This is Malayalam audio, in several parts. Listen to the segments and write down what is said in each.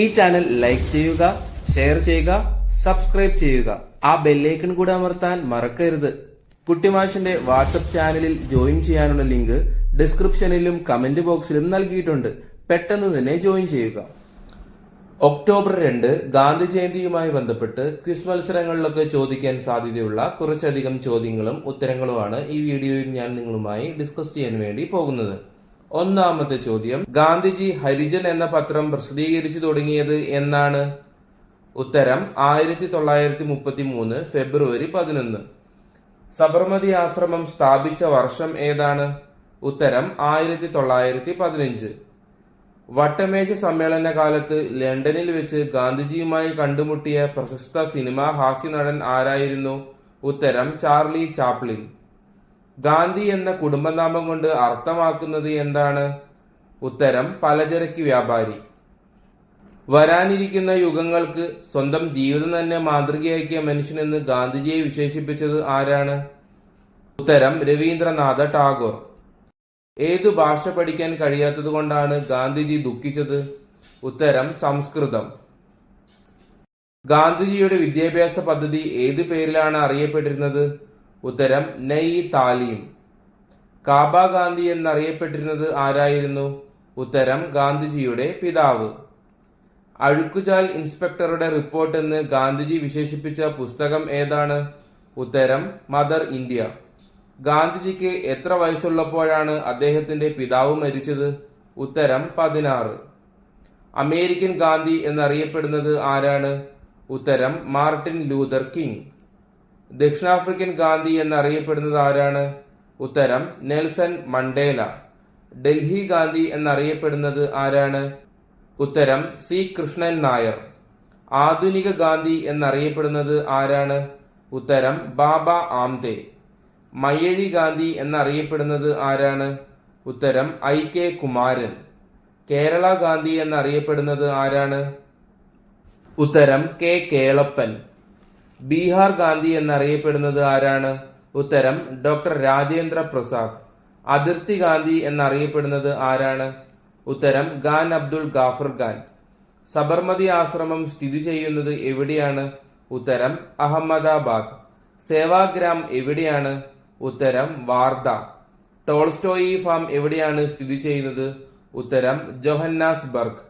ഈ ചാനൽ ലൈക്ക് ചെയ്യുക ഷെയർ ചെയ്യുക സബ്സ്ക്രൈബ് ചെയ്യുക. ആ ബെല്ലൈക്കൺ കൂടെ അമർത്താൻ മറക്കരുത്. കുട്ടിമാഷിന്റെ വാട്സപ്പ് ചാനലിൽ ജോയിൻ ചെയ്യാനുള്ള ലിങ്ക് ഡിസ്ക്രിപ്ഷനിലും കമന്റ് ബോക്സിലും നൽകിയിട്ടുണ്ട്. പെട്ടെന്ന് തന്നെ ജോയിൻ ചെയ്യുക. ഒക്ടോബർ രണ്ട് ഗാന്ധി ജയന്തിയുമായി ബന്ധപ്പെട്ട് ക്വിസ് മത്സരങ്ങളിലൊക്കെ ചോദിക്കാൻ സാധ്യതയുള്ള കുറച്ചധികം ചോദ്യങ്ങളും ഉത്തരങ്ങളുമാണ് ഈ വീഡിയോയിൽ ഞാൻ നിങ്ങളുമായി ഡിസ്കസ് ചെയ്യാൻ വേണ്ടി പോകുന്നത്. ഒന്നാമത്തെ ചോദ്യം ഗാന്ധിജി ഹരിജൻ എന്ന പത്രം പ്രസിദ്ധീകരിച്ചു തുടങ്ങിയത് എന്നാണ്. ഉത്തരം ആയിരത്തി തൊള്ളായിരത്തി മുപ്പത്തി മൂന്ന് ഫെബ്രുവരി പതിനൊന്ന്. സബർമതി ആശ്രമം സ്ഥാപിച്ച വർഷം ഏതാണ്? ഉത്തരം ആയിരത്തി തൊള്ളായിരത്തി പതിനഞ്ച് വട്ടമേശ സമ്മേളന കാലത്ത് ലണ്ടനിൽ വെച്ച് ഗാന്ധിജിയുമായി കണ്ടുമുട്ടിയ പ്രശസ്ത സിനിമാ ഹാസ്യ നടൻ ആരായിരുന്നു? ഉത്തരം ചാർലി ചാപ്ലിൻ. ഗാന്ധി എന്ന കുടുംബനാമം കൊണ്ട് അർത്ഥമാക്കുന്നത് എന്താണ്? ഉത്തരം പലചരക്ക് വ്യാപാരി. വരാനിരിക്കുന്ന യുഗങ്ങൾക്ക് സ്വന്തം ജീവിതം തന്നെ മാതൃകയാക്കിയ മനുഷ്യനെന്ന് ഗാന്ധിജിയെ വിശേഷിപ്പിച്ചത് ആരാണ്? ഉത്തരം രവീന്ദ്രനാഥ ടാഗോർ. ഏതു ഭാഷ പഠിക്കാൻ കഴിയാത്തത് കൊണ്ടാണ് ഗാന്ധിജി ദുഃഖിച്ചത്? ഉത്തരം സംസ്കൃതം. ഗാന്ധിജിയുടെ വിദ്യാഭ്യാസ പദ്ധതി ഏതു പേരിലാണ് അറിയപ്പെട്ടിരുന്നത്? ഉത്തരം നൈ താലീം കാബ ഗാന്ധി എന്നറിയപ്പെട്ടിരുന്നത് ആരായിരുന്നു? ഉത്തരം ഗാന്ധിജിയുടെ പിതാവ്. അഴുക്കുചാൽ ഇൻസ്പെക്ടറുടെ റിപ്പോർട്ട് എന്ന് ഗാന്ധിജി വിശേഷിപ്പിച്ച പുസ്തകം ഏതാണ്? ഉത്തരം മദർ ഇന്ത്യ. ഗാന്ധിജിക്ക് എത്ര വയസ്സുള്ളപ്പോഴാണ് അദ്ദേഹത്തിന്റെ പിതാവ് മരിച്ചത്? ഉത്തരം പതിനാറ്. അമേരിക്കൻ ഗാന്ധി എന്നറിയപ്പെടുന്നത് ആരാണ്? ഉത്തരം മാർട്ടിൻ ലൂതർ കിങ്. ദക്ഷിണാഫ്രിക്കൻ ഗാന്ധി എന്നറിയപ്പെടുന്നത് ആരാണ്? ഉത്തരം നെൽസൺ മണ്ടേല. ഡൽഹി ഗാന്ധി എന്നറിയപ്പെടുന്നത് ആരാണ്? ഉത്തരം സി. കൃഷ്ണൻ നായർ. ആധുനിക ഗാന്ധി എന്നറിയപ്പെടുന്നത് ആരാണ്? ഉത്തരം ബാബ ആംദേ മയ്യഴി ഗാന്ധി എന്നറിയപ്പെടുന്നത് ആരാണ്? ഉത്തരം ഐ. കെ. കുമാരൻ. കേരള ഗാന്ധി എന്നറിയപ്പെടുന്നത് ആരാണ്? ഉത്തരം കെ. കേളപ്പൻ. ബീഹാർ ഗാന്ധി എന്നറിയപ്പെടുന്നത് ആരാണ്? ഉത്തരം ഡോക്ടർ രാജേന്ദ്ര പ്രസാദ്. അതിർത്തി ഗാന്ധി എന്നറിയപ്പെടുന്നത് ആരാണ്? ഉത്തരം ഖാൻ അബ്ദുൾ ഗാഫർ ഖാൻ. സബർമതി ആശ്രമം സ്ഥിതി ചെയ്യുന്നത് എവിടെയാണ്? ഉത്തരം അഹമ്മദാബാദ്. സേവാഗ്രാം എവിടെയാണ്? ഉത്തരം വാർദ. ടോൾസ്റ്റോയി ഫാം എവിടെയാണ് സ്ഥിതി ചെയ്യുന്നത്? ഉത്തരം ജൊഹന്നാസ്ബർഗ്.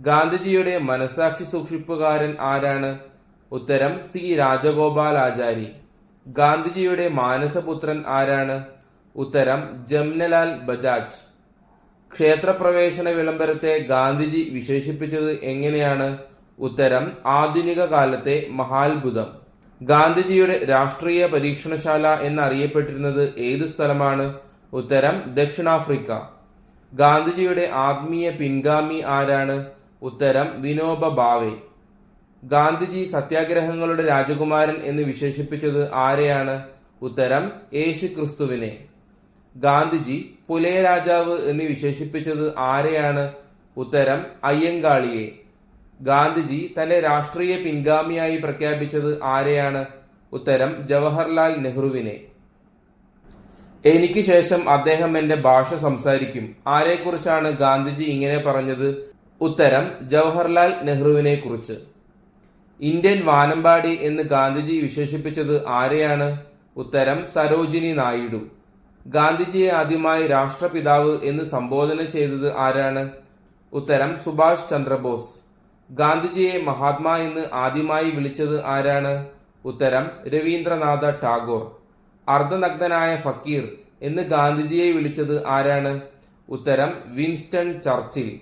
ഗാന്ധിജിയുടെ മനസാക്ഷി സൂക്ഷിപ്പുകാരൻ ആരാണ്? ഉത്തരം സി രാജഗോപാലാചാരി. ഗാന്ധിജിയുടെ മാനസപുത്രൻ ആരാണ്? ഉത്തരം ജംനലാൽ ബജാജ്. ക്ഷേത്രപ്രവേശന വിളംബരത്തെ ഗാന്ധിജി വിശേഷിപ്പിച്ചത് എങ്ങനെയാണ്? ഉത്തരം ആധുനിക കാലത്തെ മഹാത്ഭുതം. ഗാന്ധിജിയുടെ രാഷ്ട്രീയ പരീക്ഷണശാല എന്നറിയപ്പെട്ടിരുന്നത് ഏത് സ്ഥലമാണ്? ഉത്തരം ദക്ഷിണാഫ്രിക്ക. ഗാന്ധിജിയുടെ ആത്മീയ പിൻഗാമി ആരാണ്? ഉത്തരം വിനോബ ഭാവെ ഗാന്ധിജി സത്യാഗ്രഹങ്ങളുടെ രാജകുമാരൻ എന്ന് വിശേഷിപ്പിച്ചത് ആരെയാണ്? ഉത്തരം യേശു ക്രിസ്തുവിനെ ഗാന്ധിജി പുലയ രാജാവ് എന്ന് വിശേഷിപ്പിച്ചത് ആരെയാണ്? ഉത്തരം അയ്യങ്കാളിയെ. ഗാന്ധിജി തന്റെ രാഷ്ട്രീയ പിൻഗാമിയായി പ്രഖ്യാപിച്ചത് ആരെയാണ്? ഉത്തരം ജവഹർലാൽ നെഹ്റുവിനെ. എനിക്ക് ശേഷം അദ്ദേഹം എന്റെ ഭാഷ സംസാരിക്കും. ആരെക്കുറിച്ചാണ് ഗാന്ധിജി ഇങ്ങനെ പറഞ്ഞത്? ഉത്തരം ജവഹർലാൽ നെഹ്റുവിനെ കുറിച്ച് ഇന്ത്യൻ വാനമ്പാടി എന്ന് ഗാന്ധിജി വിശേഷിപ്പിച്ചത് ആരെയാണ്? ഉത്തരം സരോജിനി നായിഡു. ഗാന്ധിജിയെ ആദ്യമായി രാഷ്ട്രപിതാവ് എന്ന് സംബോധന ചെയ്തത് ആരാണ്? ഉത്തരം സുഭാഷ് ചന്ദ്രബോസ്. ഗാന്ധിജിയെ മഹാത്മാ എന്ന് ആദ്യമായി വിളിച്ചത് ആരാണ്? ഉത്തരം രവീന്ദ്രനാഥ ടാഗോർ. അർദ്ധനഗ്നനായ ഫക്കീർ എന്ന് ഗാന്ധിജിയെ വിളിച്ചത് ആരാണ്? ഉത്തരം വിൻസ്റ്റൺ ചർച്ചിൽ.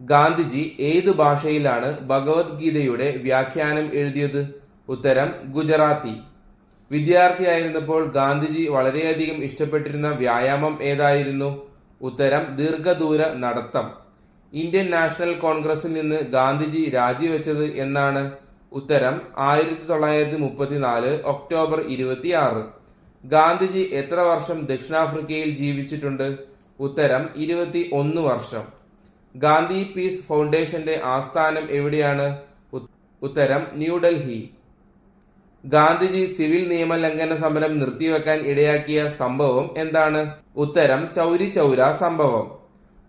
ഗാന്ധിജി ഏത് ഭാഷയിലാണ് ഭഗവത്ഗീതയുടെ വ്യാഖ്യാനം എഴുതിയത്? ഉത്തരം ഗുജറാത്തി. വിദ്യാർത്ഥിയായിരുന്നപ്പോൾ ഗാന്ധിജി വളരെയധികം ഇഷ്ടപ്പെട്ടിരുന്ന വ്യായാമം ഏതായിരുന്നു? ഉത്തരം ദീർഘദൂര നടത്തം. ഇന്ത്യൻ നാഷണൽ കോൺഗ്രസിൽ നിന്ന് ഗാന്ധിജി രാജിവെച്ചത് എന്നാണ്. ഉത്തരം ആയിരത്തി തൊള്ളായിരത്തി മുപ്പത്തിനാല് ഒക്ടോബർ ഇരുപത്തിയാറ്. ഗാന്ധിജി എത്ര വർഷം ദക്ഷിണാഫ്രിക്കയിൽ ജീവിച്ചിട്ടുണ്ട്? ഉത്തരം ഇരുപത്തി ഒന്ന് വർഷം. ഗാന്ധി പീസ് ഫൗണ്ടേഷന്റെ ആസ്ഥാനം എവിടെയാണ്? ഉത്തരം ന്യൂഡൽഹി ഗാന്ധിജി സിവിൽ നിയമലംഘന സമരം നിർത്തിവെക്കാൻ ഇടയാക്കിയ സംഭവം എന്താണ്? ഉത്തരം ചൗരി ചൗര സംഭവം.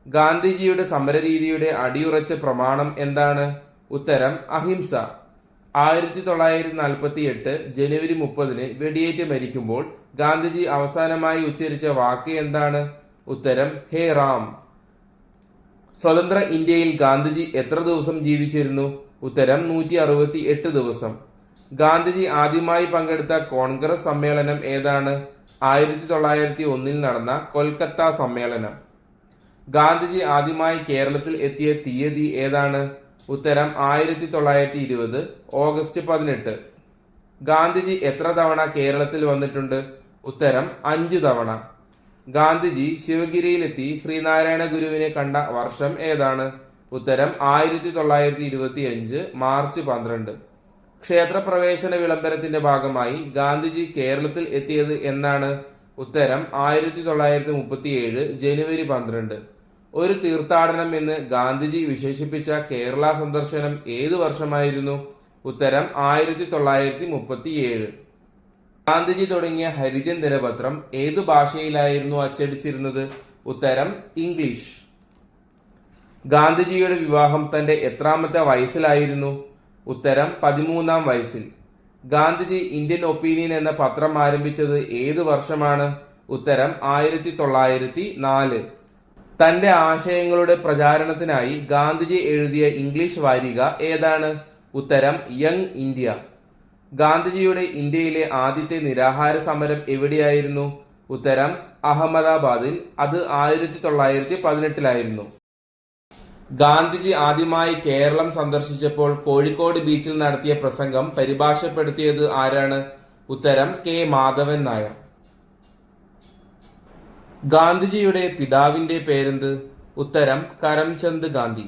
ഗാന്ധിജിയുടെ സമരരീതിയുടെ അടിയുറച്ച പ്രമാണം എന്താണ്? ഉത്തരം അഹിംസ. ആയിരത്തി തൊള്ളായിരത്തി നാൽപ്പത്തി എട്ട് ജനുവരി മുപ്പതിന് വെടിയേറ്റ് മരിക്കുമ്പോൾ ഗാന്ധിജി അവസാനമായി ഉച്ചരിച്ച വാക്ക് എന്താണ്? ഉത്തരം ഹേ റാം. സ്വതന്ത്ര ഇന്ത്യയിൽ ഗാന്ധിജി എത്ര ദിവസം ജീവിച്ചിരുന്നു? ഉത്തരം നൂറ്റി അറുപത്തി എട്ട് ദിവസം. ഗാന്ധിജി ആദ്യമായി പങ്കെടുത്ത കോൺഗ്രസ് സമ്മേളനം ഏതാണ്? ആയിരത്തി തൊള്ളായിരത്തി ഒന്നിൽ നടന്ന കൊൽക്കത്ത സമ്മേളനം. ഗാന്ധിജി ആദ്യമായി കേരളത്തിൽ എത്തിയ തീയതി ഏതാണ്? ഉത്തരം ആയിരത്തി തൊള്ളായിരത്തി ഇരുപത് ഓഗസ്റ്റ് പതിനെട്ട്. ഗാന്ധിജി എത്ര തവണ കേരളത്തിൽ വന്നിട്ടുണ്ട്? ഉത്തരം അഞ്ചു തവണ. ഗാന്ധിജി ശിവഗിരിയിലെത്തി ശ്രീനാരായണ ഗുരുവിനെ കണ്ട വർഷം ഏതാണ്? ഉത്തരം ആയിരത്തി തൊള്ളായിരത്തി ഇരുപത്തി അഞ്ച് മാർച്ച് പന്ത്രണ്ട്. ക്ഷേത്രപ്രവേശന വിളംബരത്തിന്റെ ഭാഗമായി ഗാന്ധിജി കേരളത്തിൽ എത്തിയത് എന്നാണ് ഉത്തരം ആയിരത്തി തൊള്ളായിരത്തി മുപ്പത്തി ഏഴ് ജനുവരി പന്ത്രണ്ട്. ഒരു തീർത്ഥാടനം എന്ന് ഗാന്ധിജി വിശേഷിപ്പിച്ച കേരള സന്ദർശനം ഏത് വർഷമായിരുന്നു? ഉത്തരം ആയിരത്തി തൊള്ളായിരത്തി മുപ്പത്തിയേഴ് ഗാന്ധിജി തുടങ്ങിയ ഹരിജൻ ദിനപത്രം ഏതു ഭാഷയിലായിരുന്നു അച്ചടിച്ചിരുന്നത്? ഉത്തരം ഇംഗ്ലീഷ്. ഗാന്ധിജിയുടെ വിവാഹം തന്റെ എത്രാമത്തെ വയസ്സിലായിരുന്നു? ഉത്തരം പതിമൂന്നാം വയസ്സിൽ. ഗാന്ധിജി ഇന്ത്യൻ ഒപ്പീനിയൻ എന്ന പത്രം ആരംഭിച്ചത് ഏതു വർഷമാണ്? ഉത്തരം ആയിരത്തി തൊള്ളായിരത്തി നാല് തന്റെ ആശയങ്ങളുടെ പ്രചാരണത്തിനായി ഗാന്ധിജി എഴുതിയ ഇംഗ്ലീഷ് വാരിക ഏതാണ്? ഉത്തരം യങ് ഇന്ത്യ. ഗാന്ധിജിയുടെ ഇന്ത്യയിലെ ആദ്യത്തെ നിരാഹാര സമരം എവിടെയായിരുന്നു? ഉത്തരം അഹമ്മദാബാദിൽ. അത് ആയിരത്തി തൊള്ളായിരത്തി പതിനെട്ടിലായിരുന്നു ഗാന്ധിജി ആദ്യമായി കേരളം സന്ദർശിച്ചപ്പോൾ കോഴിക്കോട് ബീച്ചിൽ നടത്തിയ പ്രസംഗം പരിഭാഷപ്പെടുത്തിയത് ആരാണ്? ഉത്തരം കെ. മാധവൻ നായർ. ഗാന്ധിജിയുടെ പിതാവിന്റെ പേരെന്ത്? ഉത്തരം കരംചന്ദ് ഗാന്ധി.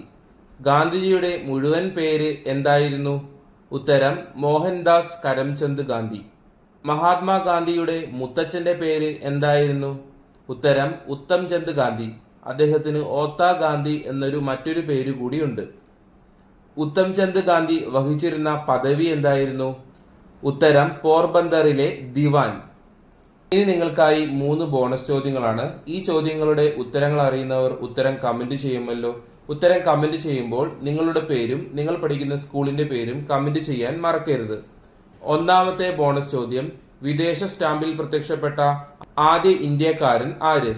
ഗാന്ധിജിയുടെ മുഴുവൻ പേര് എന്തായിരുന്നു? ഉത്തരം മോഹൻദാസ് കരംചന്ദ് ഗാന്ധി. മഹാത്മാഗാന്ധിയുടെ മുത്തച്ഛന്റെ പേര് എന്തായിരുന്നു? ഉത്തരം ഉത്തംചന്ദ് ഗാന്ധി. അദ്ദേഹത്തിന് ഓത്താ ഗാന്ധി എന്നൊരു മറ്റൊരു പേര് കൂടിയുണ്ട് ഉത്തംചന്ദ് ഗാന്ധി വഹിച്ചിരുന്ന പദവി എന്തായിരുന്നു? ഉത്തരം പോർബന്ദറിലെ ദിവാൻ. ഇനി നിങ്ങൾക്കായി മൂന്ന് ബോണസ് ചോദ്യങ്ങളാണ്. ഈ ചോദ്യങ്ങളുടെ ഉത്തരങ്ങൾ അറിയുന്നവർ ഉത്തരം കമന്റ് ചെയ്യുമല്ലോ. ഉത്തരം കമന്റ് ചെയ്യുമ്പോൾ നിങ്ങളുടെ പേരും നിങ്ങൾ പഠിക്കുന്ന സ്കൂളിന്റെ പേരും കമന്റ് ചെയ്യാൻ മറക്കരുത്. ഒന്നാമത്തെ ബോണസ് ചോദ്യം വിദേശ സ്റ്റാമ്പിൽ പ്രത്യക്ഷപ്പെട്ട ആദ്യ ഇന്ത്യക്കാരൻ ആര്?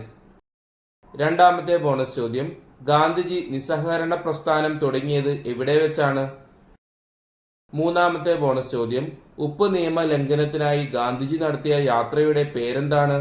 രണ്ടാമത്തെ ബോണസ് ചോദ്യം ഗാന്ധിജി നിസ്സഹകരണ പ്രസ്ഥാനം തുടങ്ങിയത് എവിടെ വെച്ചാണ്? മൂന്നാമത്തെ ബോണസ് ചോദ്യം ഉപ്പ് നിയമ ലംഘനത്തിനായി ഗാന്ധിജി നടത്തിയ യാത്രയുടെ പേരെന്താണ്?